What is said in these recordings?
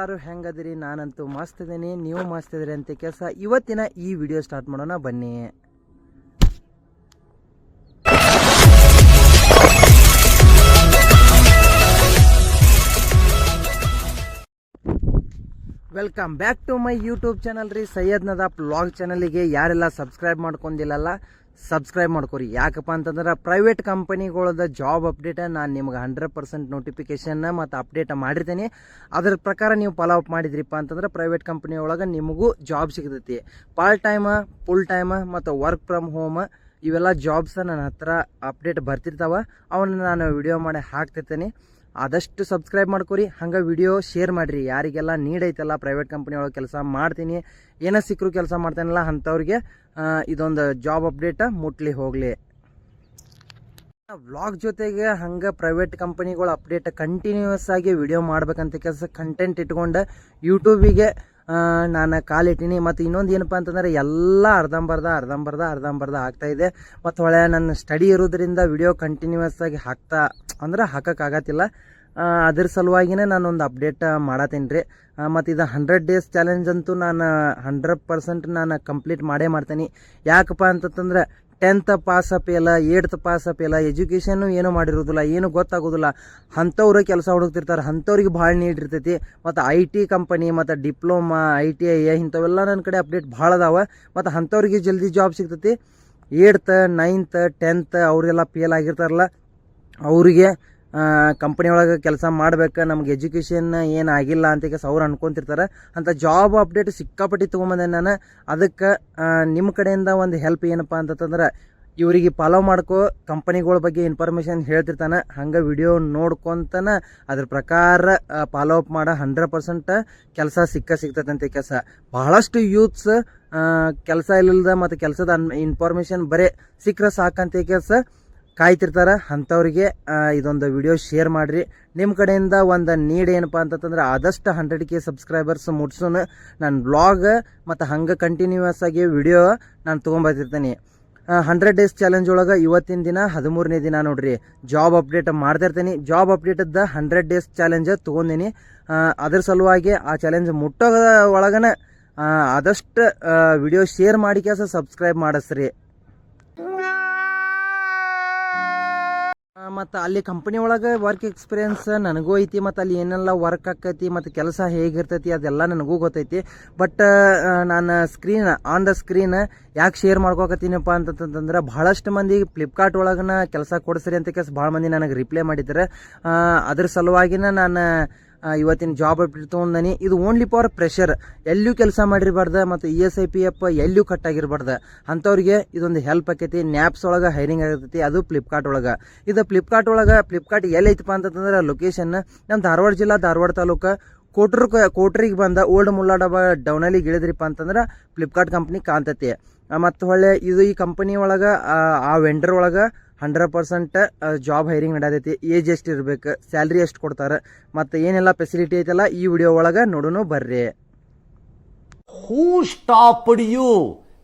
ಎಲ್ಲರೂ ಹೆಂಗದಿರಿ ನಾನಂತೂ ಮಸ್ತ್ ನೀವು ಮಸ್ತ್ ಅಂತ ಕೆಲಸ ಇವತ್ತಿನ ಈ ವಿಡಿಯೋ ಸ್ಟಾರ್ಟ್ ಮಾಡೋಣ ಬನ್ನಿ. Welcome back to my YouTube channel ರೀ. ಸೈಯದ್ ನದಾಪ್ ಲಾಗ್ ಚಾನಲಿಗೆ ಯಾರೆಲ್ಲ ಸಬ್ಸ್ಕ್ರೈಬ್ ಮಾಡ್ಕೊಂಡಿಲ್ಲಲ್ಲ ಸಬ್ಸ್ಕ್ರೈಬ್ ಮಾಡ್ಕೊರಿ. ಯಾಕಪ್ಪ ಅಂತಂದ್ರೆ ಪ್ರೈವೇಟ್ ಕಂಪನಿಗಳದ ಜಾಬ್ ಅಪ್ಡೇಟ್ ನಾನು ನಿಮ್ಗೆ ಹಂಡ್ರೆಡ್ ಪರ್ಸೆಂಟ್ ನೋಟಿಫಿಕೇಶನ್ ಮತ್ತು ಅಪ್ಡೇಟ್ ಮಾಡಿರ್ತೀನಿ. ಅದ್ರ ಪ್ರಕಾರ ನೀವು ಫಾಲೋ ಅಪ್ ಮಾಡಿದ್ರಿಪ್ಪ ಅಂತಂದ್ರೆ ಪ್ರೈವೇಟ್ ಕಂಪನಿ ಒಳಗೆ ನಿಮಗೂ ಜಾಬ್ ಸಿಗ್ತೈತಿ. ಪಾರ್ಟ್ ಟೈಮ್ ಫುಲ್ ಟೈಮ್ ಮತ್ತು ವರ್ಕ್ ಫ್ರಮ್ ಹೋಮ್ ಇವೆಲ್ಲ ಜಾಬ್ಸ್ ನನ್ನ ಹತ್ರ ಅಪ್ಡೇಟ್ ಬರ್ತಿರ್ತಾವ. ಅವನ್ನ ನಾನು ವಿಡಿಯೋ ಮಾಡಿ ಹಾಕ್ತಿರ್ತೀನಿ. ಆದಷ್ಟು ಸಬ್ಸ್ಕ್ರೈಬ್ ಮಾಡ್ಕೊರಿ, ಹಂಗೆ ವಿಡಿಯೋ ಶೇರ್ ಮಾಡಿರಿ. ಯಾರಿಗೆಲ್ಲ ಐತಲ್ಲ ಪ್ರೈವೇಟ್ ಕಂಪ್ನಿ ಒಳಗೆ ಕೆಲಸ ಮಾಡ್ತೀನಿ, ಏನೋ ಸಿಕ್ಕರು ಕೆಲಸ ಮಾಡ್ತಾನಲ್ಲ ಅಂಥವ್ರಿಗೆ ಇದೊಂದು ಜಾಬ್ ಅಪ್ಡೇಟ್ ಮುಟ್ಲಿ ಹೋಗಲಿ. ವ್ಲಾಗ್ ಜೊತೆಗೆ ಹಂಗೆ ಪ್ರೈವೇಟ್ ಕಂಪನಿಗಳ ಅಪ್ಡೇಟ್ ಕಂಟಿನ್ಯೂಸ್ ಆಗಿ ವಿಡಿಯೋ ಮಾಡ್ಬೇಕಂತ ಕೆಲಸ ಕಂಟೆಂಟ್ ಇಟ್ಕೊಂಡು ಯೂಟ್ಯೂಬಿಗೆ ನಾನು ಕಾಲಿಟ್ಟೀನಿ ಮತ್ತು ಇನ್ನೊಂದು ಏನಪ್ಪ ಅಂತಂದ್ರೆ ಎಲ್ಲ ಅರ್ಧಂಬರ್ಧ ಅರ್ಧಂಬರ್ಧ ಅರ್ಧಂಬರ್ಧ ಆಗ್ತಾಯಿದೆ ಮತ್ತು ಹೊಳೆ ನನ್ನ ಸ್ಟಡಿ ಇರೋದ್ರಿಂದ ವಿಡಿಯೋ ಕಂಟಿನ್ಯೂಸ್ ಆಗಿ ಹಾಕ್ತಾ ಅಂದ್ರೆ ಹಾಕೋಕ್ಕಾಗತ್ತಿಲ್ಲ. ಅದ್ರ ಸಲುವಾಗಿನೇ ನಾನೊಂದು ಅಪ್ಡೇಟ್ ಮಾಡತ್ತೀನಿ ರೀ. ಮತ್ತು ಇದು ಹಂಡ್ರೆಡ್ ಡೇಸ್ ಚಾಲೆಂಜ್ ಅಂತೂ ನಾನು ಹಂಡ್ರೆಡ್ ಪರ್ಸೆಂಟ್ ನಾನು ಕಂಪ್ಲೀಟ್ ಮಾಡೇ ಮಾಡ್ತೀನಿ. ಯಾಕಪ್ಪ ಅಂತಂದ್ರೆ ಟೆಂತ್ ಪಾಸ್ ಅಪ್ಪಿಲ್ಲ ಏಟ್ತ್ ಪಾಸ್ ಇಲ್ಲ ಎಜುಕೇಷನ್ನು ಏನೂ ಮಾಡಿರೋದಿಲ್ಲ, ಏನು ಗೊತ್ತಾಗೋದಿಲ್ಲ. ಅಂಥವ್ರು ಕೆಲಸ ಹುಡುಕ್ತಿರ್ತಾರೆ, ಅಂಥವ್ರಿಗೆ ಭಾಳ ನೀಡ್ ಇರ್ತೈತಿ. ಮತ್ತು ಐ ಟಿ ಕಂಪನಿ ಮತ್ತು ಡಿಪ್ಲೊಮಾ ಐ ಟಿ ಐ ಇಂಥವೆಲ್ಲ ನನ್ನ ಕಡೆ ಅಪ್ಡೇಟ್ ಭಾಳ ಅದಾವ. ಮತ್ತು ಅಂಥವ್ರಿಗೆ ಜಲ್ದಿ ಜಾಬ್ ಸಿಗ್ತೈತಿ. ಏಟ್ತ್ ನೈನ್ತ್ ಟೆಂತ್ ಅವರೆಲ್ಲ ಫೇಲ್ ಆಗಿರ್ತಾರಲ್ಲ. ಅವರಿಗೆ ಕಂಪ್ನಿ ಒಳಗೆ ಕೆಲಸ ಮಾಡ್ಬೇಕು, ನಮ್ಗೆ ಎಜುಕೇಷನ್ ಏನು ಆಗಿಲ್ಲ ಅಂತ ಈಗ ಅವ್ರು ಅನ್ಕೊಂತಿರ್ತಾರೆ. ಅಂತ ಜಾಬ್ ಅಪ್ಡೇಟ್ ಸಿಕ್ಕಾಪಟ್ಟಿ ತೊಗೊಂಬಂದೆ ನಾನು. ಅದಕ್ಕೆ ನಿಮ್ಮ ಕಡೆಯಿಂದ ಒಂದು ಹೆಲ್ಪ್ ಏನಪ್ಪ ಅಂತಂದ್ರೆ ಇವರಿಗೆ ಫಾಲೋ ಮಾಡ್ಕೊ, ಕಂಪನಿಗಳ ಬಗ್ಗೆ ಇನ್ಫಾರ್ಮೇಷನ್ ಹೇಳ್ತಿರ್ತಾನೆ. ಹಂಗೆ ವಿಡಿಯೋ ನೋಡ್ಕೊಂತನ. ಅದ್ರ ಪ್ರಕಾರ ಫಾಲೋ ಅಪ್ ಮಾಡೋ ಹಂಡ್ರೆಡ್ ಪರ್ಸೆಂಟ್ ಕೆಲಸ ಸಿಕ್ಕ ಸಿಗ್ತದಂತೆ ಕೆಲಸ. ಬಹಳಷ್ಟು ಯೂತ್ಸ್ ಕೆಲಸ ಇಲ್ಲದ ಮತ್ತು ಕೆಲಸದ ಅನ್ ಇನ್ಫಾರ್ಮೇಷನ್ ಬರೀ ಸಿಕ್ಕರೆ ಸಾಕಂತ ಕೆಲಸ. ಕಾಯ್ತಿರ್ತಾರೆ, ಅಂಥವ್ರಿಗೆ ಇದೊಂದು ವಿಡಿಯೋ ಶೇರ್ ಮಾಡಿರಿ. ನಿಮ್ಮ ಕಡೆಯಿಂದ ಒಂದು ನೀಡ್ ಏನಪ್ಪ ಅಂತಂದ್ರೆ ಆದಷ್ಟು ಹಂಡ್ರೆಡ್ ಕೆ ಸಬ್ಸ್ಕ್ರೈಬರ್ಸ್ ಮುಟ್ಸೋಣ ನನ್ನ ಬ್ಲಾಗ್ ಮತ್ತು ಹಂಗೆ ಕಂಟಿನ್ಯೂಯಸ್ ಆಗಿ ವಿಡಿಯೋ ನಾನು ತೊಗೊಂಬರ್ತಿರ್ತೀನಿ. ಹಂಡ್ರೆಡ್ ಡೇಸ್ ಚಾಲೆಂಜ್ ಒಳಗೆ ಇವತ್ತಿನ ದಿನ ಹದಿಮೂರನೇ ದಿನ ನೋಡ್ರಿ. ಜಾಬ್ ಅಪ್ಡೇಟ್ ಮಾಡ್ತಾ ಇರ್ತೀನಿ ಜಾಬ್ ಅಪ್ಡೇಟದ ಹಂಡ್ರೆಡ್ ಡೇಸ್ ಚಾಲೆಂಜ್ ತೊಗೊಂಡಿನಿ. ಅದ್ರ ಸಲುವಾಗಿ ಆ ಚಾಲೆಂಜ್ ಮುಟ್ಟೋ ಒಳಗನ ಆದಷ್ಟು ವಿಡಿಯೋ ಶೇರ್ ಮಾಡಿ ಕೆಲಸ ಸಬ್ಸ್ಕ್ರೈಬ್ ಮಾಡಿಸ್ರಿ. ಮತ್ತು ಅಲ್ಲಿ ಕಂಪನಿ ಒಳಗೆ ವರ್ಕ್ ಎಕ್ಸ್ಪೀರಿಯನ್ಸ್ ನನಗೂ ಐತಿ, ಮತ್ತು ಅಲ್ಲಿ ಏನೆಲ್ಲ ವರ್ಕ್ ಆಕೈತಿ, ಮತ್ತು ಕೆಲಸ ಹೇಗಿರ್ತೈತಿ ಅದೆಲ್ಲ ನನಗೂ ಗೊತ್ತೈತಿ. ಬಟ್ ನಾನು ಸ್ಕ್ರೀನ್ ಆನ್ ದ ಸ್ಕ್ರೀನ್ ಯಾಕೆ ಶೇರ್ ಮಾಡ್ಕೋಕತ್ತೀನಪ್ಪ ಅಂತಂತಂದ್ರೆ ಭಾಳಷ್ಟು ಮಂದಿ ಫ್ಲಿಪ್ಕಾರ್ಟ್ ಒಳಗನ ಕೆಲಸ ಕೊಡಿಸ್ರಿ ಅಂತ ಕೆಲಸ ಭಾಳ ಮಂದಿ ನನಗೆ ರಿಪ್ಲೈ ಮಾಡಿದ್ದಾರೆ ಅದ್ರ ಸಲುವಾಗಿನ ನಾನು ಇವತ್ತಿನ ಜಾಬ್ ಅಪ್ಡೇಟ್ ತೊಗೊಂಡನಿ. ಇದು ಓನ್ಲಿ ಫಾರ್ ಪ್ರೆಷರ್ ಎಲ್ಲೂ ಕೆಲಸ ಮಾಡಿರ್ಬಾರ್ದ ಮತ್ತು E S I P F ಎಲ್ಲೂ ಕಟ್ ಆಗಿರಬಾರ್ದು. ಅಂಥವ್ರಿಗೆ ಇದೊಂದು ಹೆಲ್ಪ್ ಆಕೈತಿ. ನ್ಯಾಪ್ಸ್ ಒಳಗೆ ಹೈರಿಂಗ್ ಆಗತೈತಿ. ಅದು ಫ್ಲಿಪ್ಕಾರ್ಟ್ ಒಳಗೆ. ಇದು ಫ್ಲಿಪ್ಕಾರ್ಟ್ ಒಳಗೆ ಫ್ಲಿಪ್ಕಾರ್ಟ್ ಎಲ್ಲೈತಪ್ಪ ಅಂತಂದ್ರೆ ಲೊಕೇಶನ್ ನಮ್ಮ ಧಾರವಾಡ ಜಿಲ್ಲಾ, ಧಾರವಾಡ ತಾಲೂಕು. ಕೋಟ್ರ ಕೋಟ್ರಿಗೆ ಬಂದ ಓಲ್ಡ್ ಮುಲ್ಲಾಡಬ ಡೌನಲ್ಲಿ ಇಳಿದ್ರಿಪ್ಪ ಅಂತಂದ್ರೆ ಫ್ಲಿಪ್ಕಾರ್ಟ್ ಕಂಪ್ನಿ ಕಾಣ್ತೈತಿ. ಮತ್ತು ಹೊಳ್ಳೆ ಇದು ಈ ಕಂಪನಿ ಒಳಗೆ ಆ ವೆಂಡರ್ ಒಳಗೆ ಹಂಡ್ರೆಡ್ ಪರ್ಸೆಂಟ್ ಜಾಬ್ ಹೈರಿಂಗ್ ನಡೆಯತೈತಿ. ಏಜ್ ಎಷ್ಟು ಇರಬೇಕು ಸ್ಯಾಲ್ರಿ ಎಷ್ಟು ಕೊಡ್ತಾರೆ ಮತ್ತು ಏನೆಲ್ಲ ಫೆಸಿಲಿಟಿ ಐತಲ್ಲ ಈ ವಿಡಿಯೋ ಒಳಗೆ ನೋಡೋಣ ಬರ್ರಿ. ಹೂ ಸ್ಟಾಪ್ ಯು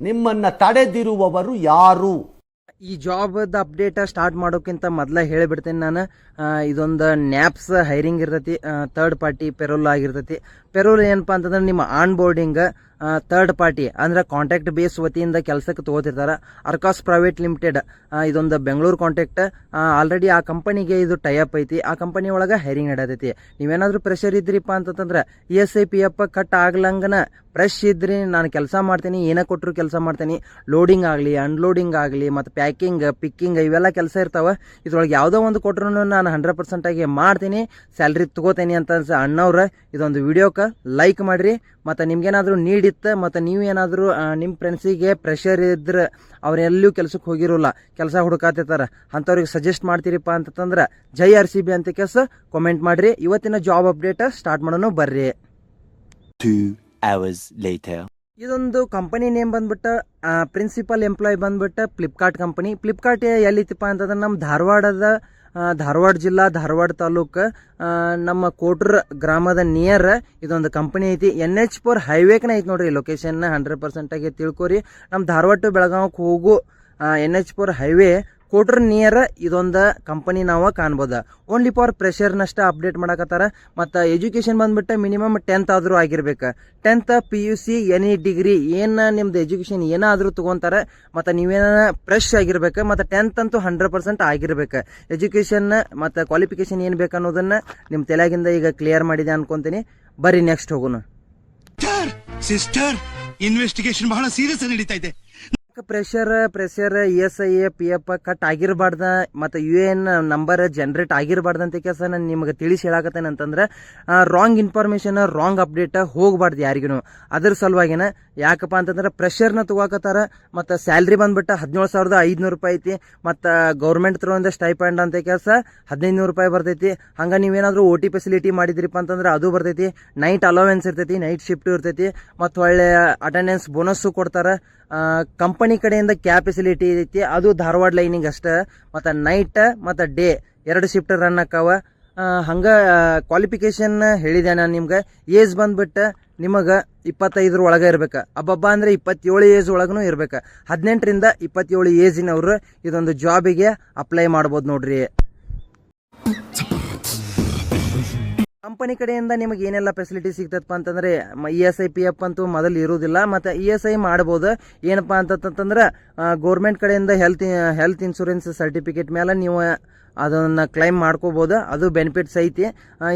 ನಿಮ್ಮನ್ನ ತಡೆದಿರುವವರು ಯಾರು? ಈ ಜಾಬ್ದ ಅಪ್ಡೇಟ್ ಸ್ಟಾರ್ಟ್ ಮಾಡೋಕ್ಕಿಂತ ಮೊದಲೇ ಹೇಳಿಬಿಡ್ತೀನಿ ನಾನು. ಇದೊಂದು ನ್ಯಾಪ್ಸ್ ಹೈರಿಂಗ್ ಇರ್ತೈತಿ ತರ್ಡ್ ಪಾರ್ಟಿ ಪೆರೋಲ್ ಆಗಿರ್ತೈತಿ. ಪೆರೋಲ್ ಏನಪ್ಪ ಅಂತಂದ್ರೆ ನಿಮ್ಮ ಆನ್ ಬೋರ್ಡಿಂಗ್ ತರ್ಡ್ ಪಾರ್ಟಿ ಅಂದ್ರೆ ಕಾಂಟ್ಯಾಕ್ಟ್ ಬೇಸ್ ವತಿಯಿಂದ ಕೆಲಸಕ್ಕೆ ತಗೋತಿರ್ತಾರೆ. ಅರ್ಕಾಸ್ ಪ್ರೈವೇಟ್ ಲಿಮಿಟೆಡ್ ಇದೊಂದು ಬೆಂಗಳೂರು ಕಾಂಟ್ಯಾಕ್ಟ್ ಆಲ್ರೆಡಿ ಆ ಕಂಪನಿಗೆ ಇದು ಟೈಅಪ್ ಐತಿ. ಆ ಕಂಪನಿ ಒಳಗೆ ಹೈರಿಂಗ್ ನಡೆದೈತಿ ನೀವೇನಾದರೂ ಪ್ರೆಷರ್ ಇದ್ರಿಪ್ಪ ಅಂತಂದ್ರೆ E S I P F cut ಆಗ್ಲಂಗನ fresh ಇದ್ರಿ, ನಾನು ಕೆಲಸ ಮಾಡ್ತೀನಿ, ಏನೇ ಕೊಟ್ಟರು ಕೆಲಸ ಮಾಡ್ತೀನಿ. ಲೋಡಿಂಗ್ ಆಗಲಿ ಅನ್ಲೋಡಿಂಗ್ ಆಗಲಿ, ಮತ್ತು ಪ್ಯಾಕಿಂಗ್ ಪಿಕ್ಕಿಂಗ್ ಇವೆಲ್ಲ ಕೆಲಸ ಇರ್ತಾವೆ. ಇದ್ರೊಳಗೆ ಯಾವುದೋ ಒಂದು ಕೊಟ್ಟರು ನಾನು ಹಂಡ್ರೆಡ್ ಪರ್ಸೆಂಟಾಗಿ ಮಾಡ್ತೀನಿ ಸ್ಯಾಲ್ರಿ ತಗೋತೀನಿ ಅಂತ ಅಣ್ಣವ್ರೆ. ಇದೊಂದು ವಿಡಿಯೋಕ್ಕೆ ಲೈಕ್ ಮಾಡಿರಿ. ಮತ್ತು ನಿಮ್ಗೇನಾದರೂ ನೀಡಿತ್ತು ಮತ್ತು ನೀವು ಏನಾದರೂ ನಿಮ್ಮ ಫ್ರೆಂಡ್ಸಿಗೆ ಪ್ರೆಷರ್ ಇದ್ರೆ ಅವರೆಲ್ಲೂ ಕೆಲಸಕ್ಕೆ ಹೋಗಿರೋಲ್ಲ ಕೆಲಸ ಹುಡುಕಾತಿರ್ತಾರೆ. ಅಂಥವ್ರಿಗೆ ಸಜೆಸ್ಟ್ ಮಾಡ್ತೀರಿಪ್ಪ ಅಂತಂದ್ರೆ ಜೈ ಆರ್ ಸಿ ಬಿ ಅಂತ ಕೆಲಸ ಕಾಮೆಂಟ್ ಮಾಡಿರಿ. ಇವತ್ತಿನ ಜಾಬ್ ಅಪ್ಡೇಟ್ ಸ್ಟಾರ್ಟ್ ಮಾಡೋಣ ಬರ್ರಿ. ಇದೊಂದು ಕಂಪನಿ ನೇಮ್ ಬಂದ್ಬಿಟ್ಟು ಪ್ರಿನ್ಸಿಪಲ್ ಎಂಪ್ಲಾಯ್ ಬಂದ್ಬಿಟ್ಟು ಫ್ಲಿಪ್ಕಾರ್ಟ್ ಕಂಪನಿ ಫ್ಲಿಪ್ಕಾರ್ಟ್ ಎಲ್ಲಿತ್ತಪ್ಪ ಅಂತಂದ್ರೆ ನಮ್ಮ ಧಾರವಾಡದ ಧಾರವಾಡ ಜಿಲ್ಲಾ, ಧಾರವಾಡ ತಾಲೂಕು ನಮ್ಮ ಕೋಟ್ರ ಗ್ರಾಮದ ನಿಯರ್ ಇದೊಂದು ಕಂಪನಿ ಐತಿ. ಎನ್ ಎಚ್ ಫೋರ್ ಹೈವೇಕ್ನ ಐತಿ ನೋಡ್ರಿ ಲೊಕೇಶನ್ ಹಂಡ್ರೆಡ್ ಪರ್ಸೆಂಟ್ ಆಗಿ ತಿಳ್ಕೊರಿ. ನಮ್ಮ ಧಾರವಾಡ ಟು ಬೆಳಗಾವಕ್ಕೆ ಹೋಗು ಎನ್ ಎಚ್ ಫೋರ್ ಹೈವೇ ಕೋಟ್ರ್ ನಿಯರ್ ಇದೊಂದು ಕಂಪನಿ ನಾವು ಕಾಣ್ಬೋದು. ಓನ್ಲಿ ಫಾರ್ ಪ್ರೆಷರ್ನಷ್ಟ ಅಪ್ಡೇಟ್ ಮಾಡಕತ್ತಾರ. ಮತ್ತು ಎಜುಕೇಷನ್ ಬಂದ್ಬಿಟ್ಟು ಮಿನಿಮಮ್ ಟೆಂತ್ ಆದರೂ ಆಗಿರ್ಬೇಕು. Tenth P U C any degree ಏನು ನಿಮ್ದು ಎಜುಕೇಷನ್ ಏನಾದರೂ ತೊಗೊತಾರೆ, ಮತ್ತು ನೀವೇನ ಫ್ರೆಶ್ ಆಗಿರ್ಬೇಕು, ಮತ್ತು ಟೆಂತ್ ಅಂತೂ ಹಂಡ್ರೆಡ್ ಪರ್ಸೆಂಟ್ ಆಗಿರ್ಬೇಕು. ಎಜುಕೇಷನ್ ಮತ್ತು ಕ್ವಾಲಿಫಿಕೇಷನ್ ಏನು ಬೇಕು ಅನ್ನೋದನ್ನು ನಿಮ್ಮ ತಲೆಯಾಗಿಂದ ಈಗ ಕ್ಲಿಯರ್ ಮಾಡಿದೆ ಅನ್ಕೊಂತೀನಿ. ಬರ್ರಿ ನೆಕ್ಸ್ಟ್ ಹೋಗೋಣ. ಸಿಸ್ಟರ್ ಇನ್ವೆಸ್ಟಿಗೇಷನ್ ಬಹಳ ಸೀರಿಯಸ್ ನಡೀತಾ ಇದೆ. Pressure pressure E S I P F cut ಆಗಿರಬಾರ್ದ ಮತ್ತು ಯು ಎನ್ ನಂಬರ್ ಜನರೇಟ್ ಆಗಿರಬಾರ್ದು ಅಂತ ಕೆಲಸ ನಾನು ನಿಮ್ಗೆ ತಿಳಿಸಿ ಹೇಳಕತ್ತೇನೆ ಅಂತಂದ್ರೆ ರಾಂಗ್ ಇನ್ಫಾರ್ಮೇಷನ್ ರಾಂಗ್ ಅಪ್ಡೇಟ್ ಹೋಗಬಾರ್ದು ಯಾರಿಗೂ ಅದ್ರ ಸಲುವಾಗಿನ ಯಾಕಪ್ಪ ಅಂತಂದ್ರೆ ಪ್ರೆಷರ್ನ ತಗೋಕತ್ತಾರ, ಮತ್ತು ಸ್ಯಾಲ್ರಿ ಬಂದ್ಬಿಟ್ಟು ಹದಿನೇಳು ಸಾವಿರದ ಐದುನೂರು ರೂಪಾಯಿ ಐತಿ, ಮತ್ತು ಗೌರ್ಮೆಂಟ್ ತ್ರೋಯಿಂದ ಸ್ಟೈಪೆಂಡ್ ಅಂತ ಕೆಲಸ ಹದಿನೈದು ನೂರು ರೂಪಾಯಿ ಬರ್ತೈತಿ. ಹಂಗೆ ನೀವೇನಾದರೂ ಓ ಟಿ ಫೆಸಿಲಿಟಿ ಮಾಡಿದ್ರಿಪ್ಪ ಅಂತಂದ್ರೆ ಅದು ಬರ್ತೈತಿ. ನೈಟ್ ಅಲೋವೆನ್ಸ್ ಇರ್ತೈತಿ ನೈಟ್ ಶಿಫ್ಟ್ ಇರ್ತೈತಿ, ಮತ್ತು ಒಳ್ಳೆ ಅಟೆಂಡೆನ್ಸ್ ಬೋನಸ್ಸು ಕೊಡ್ತಾರೆ. ಕಂಪನಿ ಕಡೆಯಿಂದ ಕ್ಯಾಬ್ ಫೆಸಿಲಿಟಿ ಐತಿ, ಅದು ಧಾರವಾಡ ಲೈನಿಗೆ ಅಷ್ಟೇ. ಮತ್ತು ನೈಟ್ ಮತ್ತು ಡೇ ಎರಡು ಶಿಫ್ಟ್ ರನ್ ಆಕಾವ ಹಂಗೆ ಕ್ವಾಲಿಫಿಕೇಷನ್ ಹೇಳಿದೆ ನಾನು ನಿಮ್ಗೆ. ಏಜ್ ಬಂದ್ಬಿಟ್ಟು ನಿಮಗೆ ಇಪ್ಪತ್ತೈದರ ಒಳಗೆ ಇರ್ಬೇಕು. ಅಬ್ಬಬ್ಬ ಅಂದರೆ ಇಪ್ಪತ್ತೇಳು ಏಜ್ ಒಳಗೂ ಇರ್ಬೇಕು. ಹದಿನೆಂಟರಿಂದ ಇಪ್ಪತ್ತೇಳು ಏಜಿನವರು ಇದೊಂದು ಜಾಬಿಗೆ ಅಪ್ಲೈ ಮಾಡ್ಬೋದು ನೋಡ್ರಿ. ಕಂಪನಿ ಕಡೆಯಿಂದ ನಿಮಗೆ ಏನೆಲ್ಲ ಫೆಸಿಲಿಟಿ ಸಿಗ್ತದಪ್ಪ ಅಂತಂದ್ರೆ E S I P F ಅಂತೂ ಮೊದಲು ಇರುವುದಿಲ್ಲ, ಮತ್ತು ಇ ಎಸ್ ಐ ಮಾಡ್ಬೋದು. ಏನಪ್ಪ ಅಂತಂತಂದ್ರೆ ಗೌರ್ಮೆಂಟ್ ಕಡೆಯಿಂದ ಹೆಲ್ತ್ ಹೆಲ್ತ್ ಇನ್ಶೂರೆನ್ಸ್ ಸರ್ಟಿಫಿಕೇಟ್ ಮೇಲೆ ನೀವು ಅದನ್ನು ಕ್ಲೈಮ್ ಮಾಡ್ಕೋಬೋದು. ಅದು ಬೆನಿಫಿಟ್ಸ್ ಐತಿ.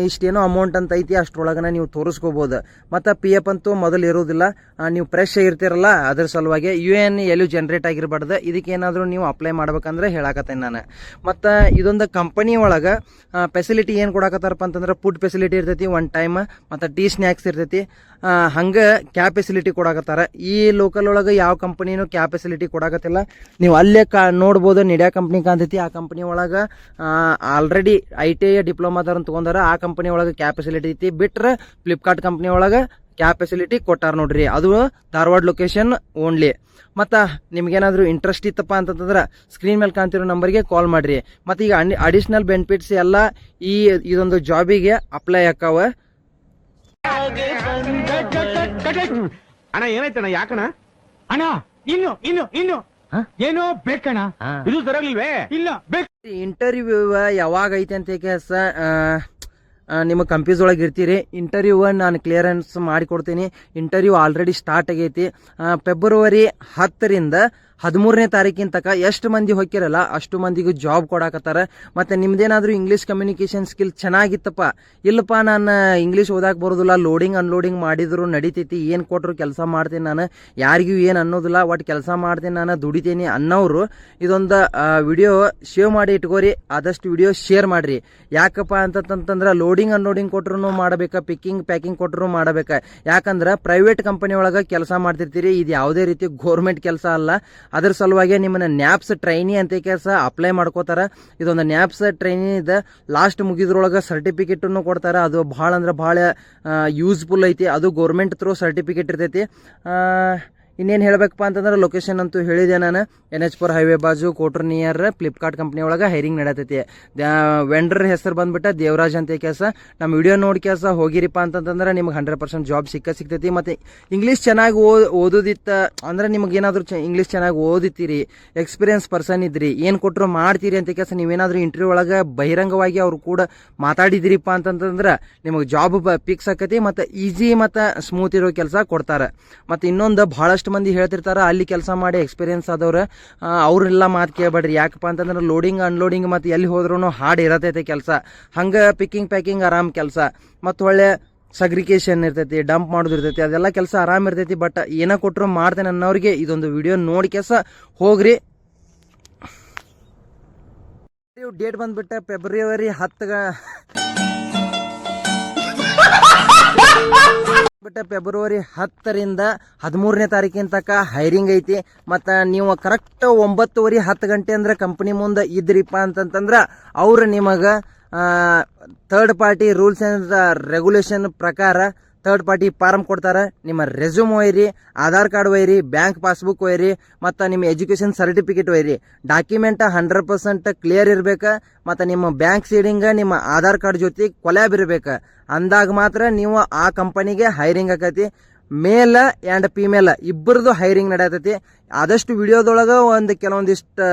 ಇಷ್ಟೇನೋ ಅಮೌಂಟ್ ಅಂತ ಐತಿ, ಅಷ್ಟರೊಳಗನ ನೀವು ತೋರಿಸ್ಕೋಬೋದು. ಮತ್ತು ಪಿ ಎಫ್ ಅಂತೂ ಮೊದಲು ಇರೋದಿಲ್ಲ. ನೀವು ಫ್ರೆಶ್ ಇರ್ತಿರಲ್ಲ, ಅದ್ರ ಸಲುವಾಗಿ ಯು ಎನ್ ಎಲ್ಲೂ ಜನ್ರೇಟ್ ಇದಕ್ಕೆ ಇದಕ್ಕೇನಾದರೂ ನೀವು ಅಪ್ಲೈ ಮಾಡ್ಬೇಕಂದ್ರೆ ಹೇಳಕತ್ತೇನೆ ನಾನು. ಮತ್ತು ಇದೊಂದು ಕಂಪನಿ ಒಳಗೆ ಫೆಸಿಲಿಟಿ ಏನು ಕೊಡಾಕತ್ತಾರಪ್ಪ ಅಂತಂದ್ರೆ ಫುಡ್ ಫೆಸಿಲಿಟಿ ಇರ್ತೈತಿ ಒನ್ ಟೈಮ್ ಮತ್ತು ಟೀ ಸ್ನ್ಯಾಕ್ಸ್ ಇರ್ತೈತಿ. ಹಂಗೆ ಕ್ಯಾಬ್ ಫೆಸಿಲಿಟಿ ಕೊಡಕತ್ತಾರ. ಈ ಲೋಕಲ್ ಒಳಗೆ ಯಾವ ಕಂಪನಿನೂ ಕ್ಯಾಬ್ ಫೆಸಿಲಿಟಿ ಕೊಡಕತ್ತಿಲ್ಲ. ನೀವು ಅಲ್ಲೇ ಕಾ, ನೋಡ್ಬೋದು ನಿಡ್ಯಾ ಕಂಪ್ನಿ ಕಾಂತೈತಿ ಆ ಕಂಪನಿ ಒಳಗೆ ಆಲ್ರೆಡಿ ಐ ಟಿ ಐ ಡಿಪ್ಲೊಮಾದವ್ರನ್ನ ತೊಗೊಂಡಾರ ಆ ಕಂಪನಿ ಒಳಗೆ ಕ್ಯಾಪೆಸಿಲಿಟಿ ಫೆಸಿಲಿಟಿ ಐತಿ. ಬಿಟ್ರೆ ಫ್ಲಿಪ್ಕಾರ್ಟ್ ಕಂಪ್ನಿ ಒಳಗೆ ಕ್ಯಾಬ್ ಫೆಸಿಲಿಟಿ ಕೊಟ್ಟಾರ ನೋಡ್ರಿ. ಅದು ಧಾರವಾಡ ಲೊಕೇಶನ್ ಓನ್ಲಿ ಮತ್ತು ನಿಮ್ಗೇನಾದರೂ ಇಂಟ್ರೆಸ್ಟ್ ಇತ್ತಪ್ಪ ಅಂತಂದ್ರೆ ಸ್ಕ್ರೀನ್ ಮೇಲೆ ಕಾಣ್ತಿರೋ ನಂಬರ್ಗೆ ಕಾಲ್ ಮಾಡಿರಿ. ಮತ್ತು ಈಗ ಅಡಿಷ್ನಲ್ ಬೆನಿಫಿಟ್ಸ್ ಎಲ್ಲ ಈ ಇದೊಂದು ಜಾಬಿಗೆ ಅಪ್ಲೈ ಆಕಾವ ಅಣ್ಣ ಏನಾಯ್ತಣ್ಣ ಯಾಕಣ ಅಣ್ಣ ಇನ್ನು ಇನ್ನು ಇನ್ನು. ಏನೋ ಬೇಕಣ್ಣ ಇದು ಸರಿಯಾಗಿಲ್ವೇ ಇಲ್ಲ ಬೇಕು. ಇಂಟರ್ವ್ಯೂ ಯಾವಾಗ ಐತೆ ಅಂತ ಕೇಸ ನಿಮ್ಮ ಕಂಪ್ಯೂಸ್ ಒಳಗೆ ಇರ್ತೀರಿ. ಇಂಟರ್ವ್ಯೂ ನಾನು ಕ್ಲಿಯರೆನ್ಸ್ ಮಾಡಿಕೊಡ್ತೀನಿ. ಇಂಟರ್ವ್ಯೂ ಆಲ್ರೆಡಿ ಸ್ಟಾರ್ಟ್ ಆಗೈತಿ. ಫೆಬ್ರವರಿ ಹತ್ತರಿಂದ ಹದಿಮೂರನೇ ತಾರೀಕಿನ ತನಕ ಎಷ್ಟು ಮಂದಿ ಹೋಗಿರಲ್ಲ ಅಷ್ಟು ಮಂದಿಗೂ ಜಾಬ್ ಕೊಡಾಕತ್ತಾರ. ಮತ್ತು ನಿಮ್ದೇನಾದರೂ ಇಂಗ್ಲೀಷ್ ಕಮ್ಯುನಿಕೇಷನ್ ಸ್ಕಿಲ್ ಚೆನ್ನಾಗಿತ್ತಪ್ಪ. ಇಲ್ಲಪ್ಪ, ನಾನು ಇಂಗ್ಲೀಷ್ ಓದಾಕ್ ಬರೋದಿಲ್ಲ ಲೋಡಿಂಗ್ ಅನ್ಲೋಡಿಂಗ್ ಮಾಡಿದ್ರು, ನಡಿತೈತಿ, ಏನು ಕೊಟ್ಟರು ಕೆಲಸ ಮಾಡ್ತೀನಿ ನಾನು. ಯಾರಿಗೂ ಏನು ಅನ್ನೋದಿಲ್ಲ ಒಟ್ಟು ಕೆಲಸ ಮಾಡ್ತೀನಿ ನಾನು, ದುಡಿತೀನಿ ಅನ್ನೋರು ಇದೊಂದು ವಿಡಿಯೋ ಶೇವ್ ಮಾಡಿ ಇಟ್ಕೋರಿ, ಆದಷ್ಟು ವಿಡಿಯೋ ಶೇರ್ ಮಾಡಿರಿ. ಯಾಕಪ್ಪ ಅಂತಂತಂದ್ರೆ ಲೋಡಿಂಗ್ ಅನ್ಲೋಡಿಂಗ್ ಕೊಟ್ರು ಮಾಡಬೇಕಾ ಪಿಕ್ಕಿಂಗ್ ಪ್ಯಾಕಿಂಗ್ ಕೊಟ್ಟರು ಮಾಡಬೇಕಾ. ಯಾಕಂದ್ರೆ ಪ್ರೈವೇಟ್ ಕಂಪನಿ ಒಳಗೆ ಕೆಲಸ ಮಾಡ್ತಿರ್ತೀರಿ, ಇದು ಯಾವುದೇ ರೀತಿ ಗೋರ್ಮೆಂಟ್ ಕೆಲಸ ಅಲ್ಲ. ಅದ್ರ ಸಲುವಾಗಿ ನಿಮ್ಮನ್ನ ನ್ಯಾಪ್ಸ್ ಟ್ರೈನಿ ಅಂತ ಕೆಲಸ ಅಪ್ಲೈ ಮಾಡ್ಕೋತಾರ. ಇದೊಂದು ನ್ಯಾಪ್ಸ್ ಟ್ರೈನಿ ಇದೆ. ಲಾಸ್ಟ್ ಮುಗಿದ್ರೊಳಗೆ ಸರ್ಟಿಫಿಕೇಟನ್ನು ಕೊಡ್ತಾರೆ. ಅದು ಭಾಳ ಅಂದ್ರೆ ಭಾಳ ಯೂಸ್ಫುಲ್ ಐತಿ. ಅದು ಗೌರ್ಮೆಂಟ್ ಥ್ರೂ ಸರ್ಟಿಫಿಕೇಟ್ ಇರ್ತೈತಿ. ಇನ್ನೇನು ಹೇಳಬೇಕಪ್ಪ ಅಂತಂದ್ರೆ ಲೊಕೇಶನ್ ಅಂತೂ ಹೇಳಿದೆ ನಾನು. ಎನ್ ಎಚ್ ಫೋರ್ ಹೈವೇ ಬಾಜು ಕೋಟರ್ ನಿಯರ್ ಫ್ಲಿಪ್ಕಾರ್ಟ್ ಕಂಪ್ನಿ ಒಳಗೆ ಹೈರಿಂಗ್ ನಡತೈತಿ. ವೆಂಡರ್ ಹೆಸರು ಬಂದ್ಬಿಟ್ಟು ದೇವರಾಜ್ ಅಂತ ಕೆಲಸ. ನಮ್ಮ ವಿಡಿಯೋ ನೋಡಿ ಕೆಲಸ ಹೋಗಿರಿಪ್ಪ ಅಂತಂತಂದ್ರೆ ನಿಮ್ಗೆ ಹಂಡ್ರೆಡ್ ಪರ್ಸೆಂಟ್ ಜಾಬ್ ಸಿಕ್ಕ ಸಿಗ್ತೈತಿ. ಮತ್ತು ಇಂಗ್ಲೀಷ್ ಚೆನ್ನಾಗಿ ಓದ್ ಓದೋದಿತ್ತ, ಅಂದ್ರೆ ನಿಮ್ಗೆ ಏನಾದರೂ ಚ ಇಂಗ್ಲೀಷ್ ಚೆನ್ನಾಗಿ ಓದಿತ್ತೀರಿ ಎಕ್ಸ್ಪೀರಿಯನ್ಸ್ ಪರ್ಸನ್ ಇದ್ರಿ, ಏನು ಕೊಟ್ಟರು ಮಾಡ್ತೀರಿ ಅಂತ ಕೆಲಸ, ನೀವೇನಾದರೂ ಇಂಟರ್ವ್ಯೂ ಒಳಗೆ ಬಹಿರಂಗವಾಗಿ ಅವ್ರು ಕೂಡ ಮಾತಾಡಿದಿರಿಪ್ಪ ಅಂತಂತಂದ್ರೆ ನಿಮಗೆ ಜಾಬ್ ಪಿಕ್ಸ್ ಆಕತಿ, ಮತ್ತು ಈಸಿ ಮತ್ತು ಸ್ಮೂತ್ ಇರೋ ಕೆಲಸ ಕೊಡ್ತಾರೆ. ಮತ್ತು ಇನ್ನೊಂದು ಭಾಳಷ್ಟು ಮಂದಿ ಹೇಳ್ತಿರ್ತಾರೆ, ಅಲ್ಲಿ ಕೆಲಸ ಮಾಡಿ ಎಕ್ಸ್ಪೀರಿಯನ್ಸ್ ಆದವ್ರು. ಅವರೆಲ್ಲ ಮಾತು ಕೇಳಬೇಡ್ರಿ. ಯಾಕಪ್ಪ ಅಂತಂದ್ರೆ ಲೋಡಿಂಗ್ ಅನ್ಲೋಡಿಂಗ್ ಮತ್ತು ಎಲ್ಲಿ ಹೋದ್ರೂ ಹಾಡು ಇರತೈತೆ ಕೆಲಸ. ಹಂಗೆ ಪಿಕ್ಕಿಂಗ್ ಪ್ಯಾಕಿಂಗ್ ಆರಾಮ್ ಕೆಲಸ. ಮತ್ತು ಒಳ್ಳೆ ಸಗ್ರಿಕೇಶನ್ ಇರ್ತೈತಿ ಡಂಪ್ ಮಾಡೋದು ಇರ್ತೈತಿ, ಅದೆಲ್ಲ ಕೆಲಸ ಆರಾಮ್ ಇರ್ತೈತಿ. ಬಟ್ ಏನ ಕೊಟ್ಟರು ಮಾಡ್ತೇನೆ ಅನ್ನೋರಿಗೆ ಇದೊಂದು ವಿಡಿಯೋ ನೋಡಿ ಕೆಲಸ. ಹೋಗ್ರಿ. ಡೇಟ್ ಬಂದ್ಬಿಟ್ಟೆ ಫೆಬ್ರವರಿ ಹತ್ತಗ. ಬಿಟ್ಟು ಫೆಬ್ರವರಿ ಹತ್ತರಿಂದ ಹದಿಮೂರನೇ ತಾರೀಕಿನ ತನಕ ಹೈರಿಂಗ್ ಐತಿ. ಮತ್ತು ನೀವು ಕರೆಕ್ಟ್ ಒಂಬತ್ತುವರೆ ಹತ್ತು ಗಂಟೆ ಅಂದ್ರೆ ಕಂಪ್ನಿ ಮುಂದೆ ಇದ್ರಿಪ್ಪ ಅಂತಂತಂದ್ರೆ ಅವ್ರು ನಿಮಗೆ third party rules and regulation ಪ್ರಕಾರ ಥರ್ಡ್ ಪಾರ್ಟಿ ಫಾರ್ಮ್ ಕೊಡ್ತಾರೆ. ನಿಮ್ಮ ರೆಸ್ಯೂಮ್ ಒಯ್ಯಿರಿ, ಆಧಾರ್ ಕಾರ್ಡ್ ಒಯ್ಯಿರಿ ಬ್ಯಾಂಕ್ ಪಾಸ್ಬುಕ್ ಒಯ್ಯಿರಿ, ಮತ್ತು ನಿಮ್ಮ ಎಜುಕೇಷನ್ ಸರ್ಟಿಫಿಕೇಟ್ ಒಯ್ಯಿರಿ. ಡಾಕ್ಯುಮೆಂಟ್ ಹಂಡ್ರೆಡ್ ಪರ್ಸೆಂಟ್ ಕ್ಲಿಯರ್ ಇರಬೇಕು, ಮತ್ತು ನಿಮ್ಮ ಬ್ಯಾಂಕ್ ಸೀಡಿಂಗ್ ನಿಮ್ಮ ಆಧಾರ್ ಕಾರ್ಡ್ ಜೊತೆ ಕೊಲ್ಯಾಬ್ ಇರಬೇಕು. ಅಂದಾಗ ಮಾತ್ರ ನೀವು ಆ ಕಂಪನಿಗೆ ಹೈರಿಂಗ್ ಆಕೈತಿ. ಮೇಲ್ ಆ್ಯಂಡ್ ಫಿಮೇಲ್ ಇಬ್ಬರದು ಹೈರಿಂಗ್ ನಡೆಯತೈತಿ. ಆದಷ್ಟು ವಿಡಿಯೋದೊಳಗೆ ಒಂದು ಕೆಲವೊಂದಿಷ್ಟು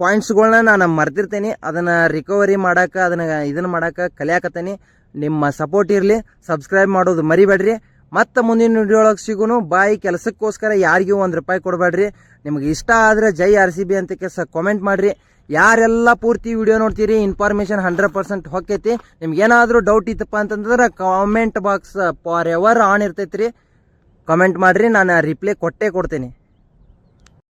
ಪಾಯಿಂಟ್ಸ್ಗಳನ್ನ ನಾನು ಮರ್ತಿರ್ತೇನೆ ಅದನ್ನು ರಿಕವರಿ ಮಾಡಕ್ಕೆ ಅದನ್ನು ಇದನ್ನು ಮಾಡಕ್ಕೆ ಕಲಿಯಾಕತ್ತೇನೆ. ನಿಮ್ಮ ಸಪೋರ್ಟ್ ಇರಲಿ ಸಬ್ಸ್ಕ್ರೈಬ್ ಮಾಡೋದು ಮರಿಬೇಡ್ರಿ. ಮತ್ತೆ ಮುಂದಿನ ವಿಡಿಯೋ ಒಳಗೆ ಸಿಗೋನು. ಬಾಯಿ ಕೆಲಸಕ್ಕೋಸ್ಕರ ಯಾರಿಗೂ ಒಂದು ರೂಪಾಯಿ ಕೊಡಬೇಡ್ರಿ. ನಿಮ್ಗೆ ಇಷ್ಟ ಆದರೆ ಜೈ ಆರ್ ಸಿ ಬಿ ಅಂತ ಕೆಸ ಕಾಮೆಂಟ್ ಮಾಡಿರಿ. ಯಾರೆಲ್ಲ ಪೂರ್ತಿ ವಿಡಿಯೋ ನೋಡ್ತೀರಿ ಇನ್ಫಾರ್ಮೇಷನ್ ಹಂಡ್ರೆಡ್ ಪರ್ಸೆಂಟ್ ಹೊಕ್ಕೈತಿ. ನಿಮ್ಗೆ ಏನಾದರೂ ಡೌಟ್ ಇತ್ತಪ್ಪ ಅಂತಂದ್ರೆ comment box for ever on ಇರ್ತೈತ್ರಿ. ಕಾಮೆಂಟ್ ಮಾಡಿರಿ, ನಾನು ರಿಪ್ಲೈ ಕೊಟ್ಟೇ ಕೊಡ್ತೀನಿ.